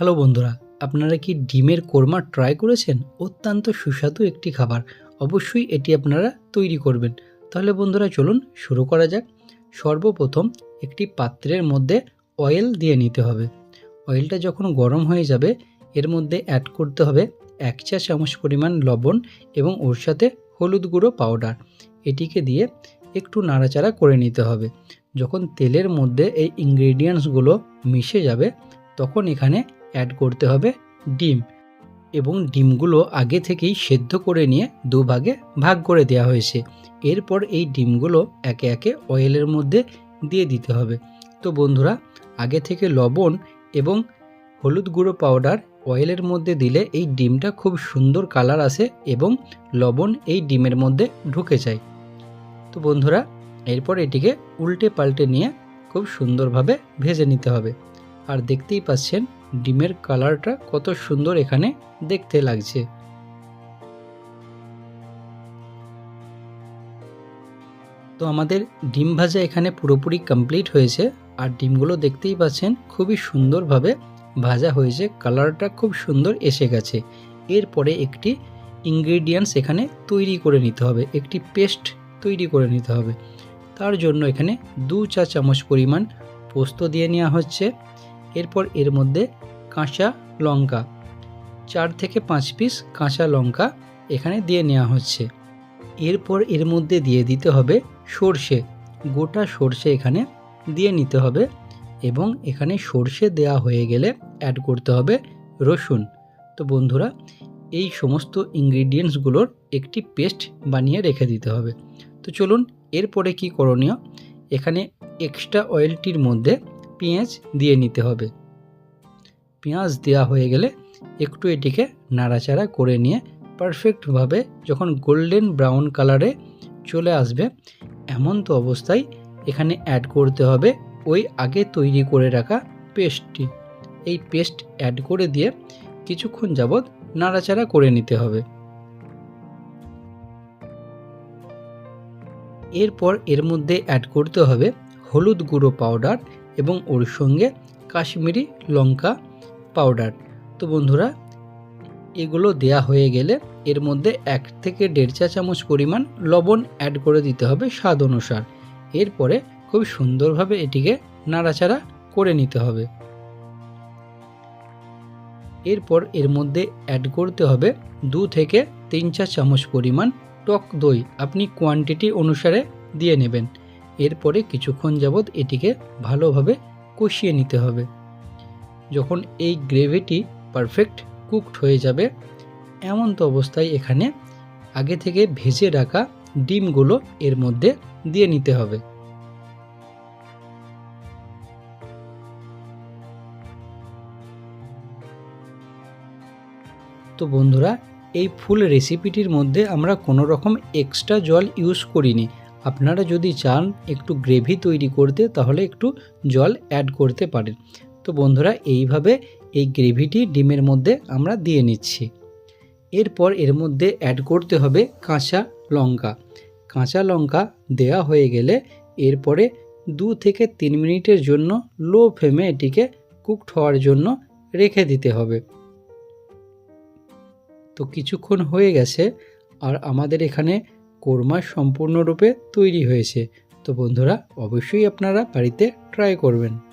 Hello বন্ধুরা, আপনারা কি ডিমের কোরমা ট্রাই করেছেন? অত্যন্ত সুস্বাদু একটি খাবার। অবশ্যই এটি আপনারা তৈরি করবেন। তাহলে বন্ধুরা চলুন শুরু করা যাক। সর্বপ্রথম একটি পাত্রের মধ্যে অয়েল দিয়ে নিতে হবে। অয়েলটা যখন গরম হয়ে যাবে, এর মধ্যে অ্যাড করতে হবে এক চা চামচ পরিমাণ লবণ এবং ওর সাথে হলুদ গুঁড়ো পাউডার এটিকে দিয়ে একটু নাড়াচাড়া করে নিতে হবে। যখন তেলের মধ্যে এই ইনগ্রেডিয়েন্টসগুলো মিশে যাবে, তখন এখানে অ্যাড করতে হবে ডিম এবং ডিমগুলো আগে থেকেই সেদ্ধ করে নিয়ে দুভাগে ভাগ করে দেওয়া হয়েছে। এরপর এই ডিমগুলো একে একে অয়েলের মধ্যে দিয়ে দিতে হবে। তো বন্ধুরা, আগে থেকে লবণ এবং হলুদ গুঁড়ো পাউডার অয়েলের মধ্যে দিলে এই ডিমটা খুব সুন্দর কালার আসে এবং লবণ এই ডিমের মধ্যে ঢুকে যায়। তো বন্ধুরা, এরপর এটিকে উল্টে পাল্টে নিয়ে খুব সুন্দরভাবে ভেজে নিতে হবে। আর দেখতেই পাচ্ছেন ডিমের কালারটা কত সুন্দর এখানে দেখতে লাগছে। তো আমাদের ডিম ভাজা এখানে পুরোপুরি কমপ্লিট হয়েছে আর ডিমগুলো দেখতেই পাচ্ছেন খুবই সুন্দরভাবে ভাজা হয়েছে, কালারটা খুব সুন্দর এসে গেছে। এরপরে একটি ইনগ্রেডিয়েন্টস এখানে তৈরি করে নিতে হবে, একটি পেস্ট তৈরি করে নিতে হবে। তার জন্য এখানে দু চা চামচ পরিমাণ পোস্ত দিয়ে নেওয়া হচ্ছে। এরপর এর মধ্যে কাঁচা লঙ্কা, চার থেকে পাঁচ পিস কাঁচা লঙ্কা এখানে দিয়ে নেওয়া হচ্ছে। এরপর এর মধ্যে দিয়ে দিতে হবে সর্ষে। গোটা সর্ষে এখানে দিয়ে নিতে হবে এবং এখানে সর্ষে দেওয়া হয়ে গেলে অ্যাড করতে হবে রসুন। তো বন্ধুরা, এই সমস্ত ইনগ্রিডিয়েন্টসগুলোর একটি পেস্ট বানিয়ে রেখে দিতে হবে। তো চলুন, এরপরে কি করণীয়? এখানে এক্সট্রা অয়েলটির মধ্যে পেঁয়াজ দিয়ে নিতে হবে। পেঁয়াজ দেওয়া হয়ে গেলে একটু এটিকে নাড়াচাড়া করে নিয়ে পারফেক্টভাবে যখন গোল্ডেন ব্রাউন কালারে চলে আসবে, এমন তো অবস্থায় এখানে অ্যাড করতে হবে ওই আগে তৈরি করে রাখা পেস্টটি এই পেস্ট অ্যাড করে দিয়ে কিছুক্ষণ যাবৎ নাড়াচাড়া করে নিতে হবে। এরপর এর মধ্যে অ্যাড করতে হবে হলুদ গুঁড়ো পাউডার এবং ওর সঙ্গে কাশ্মীরি লঙ্কা পাউডার। তো বন্ধুরা, এগুলো দেয়া হয়ে গেলে এর মধ্যে এক থেকে দেড় চা চামচ পরিমাণ লবণ অ্যাড করে দিতে হবে স্বাদ অনুসার। এরপরে খুব সুন্দরভাবে এটিকে নাড়াচাড়া করে নিতে হবে। এরপর এর মধ্যে অ্যাড করতে হবে দু থেকে তিন চা চামচ পরিমাণ টক দই। আপনি কোয়ান্টিটি অনুসারে দিয়ে নেবেন। এরপরে কিছুক্ষণ যাবৎ এটিকে ভালোভাবে কষিয়ে নিতে হবে। যখন এই গ্রেভিটি পারফেক্ট কুকড হয়ে যাবে, এমন তো অবস্থায় এখানে আগে থেকে ভেজে রাখা ডিমগুলো এর মধ্যে দিয়ে নিতে হবে। তো বন্ধুরা, এই ফুল রেসিপিটির মধ্যে আমরা কোনো রকম এক্সট্রা জল ইউজ করিনি। আপনারা যদি চান একটু গ্রেভি তৈরি করতে, তাহলে একটু জল অ্যাড করতে পারেন। তো বন্ধুরা, এইভাবে এই গ্রেভিটি ডিমের মধ্যে আমরা দিয়ে নিচ্ছি। এরপর এর মধ্যে অ্যাড করতে হবে কাঁচা লঙ্কা। কাঁচা লঙ্কা দেওয়া হয়ে গেলে এরপরে দু থেকে তিন মিনিটের জন্য লো ফ্লেমে এটিকে কুকড হওয়ার জন্য রেখে দিতে হবে। তো কিছুক্ষণ হয়ে গেছে, আর আমাদের এখানে কোরমা সম্পূর্ণরূপে তৈরি হয়েছে। তো বন্ধুরা অবশ্যই আপনারা বাড়িতে ট্রাই করবেন।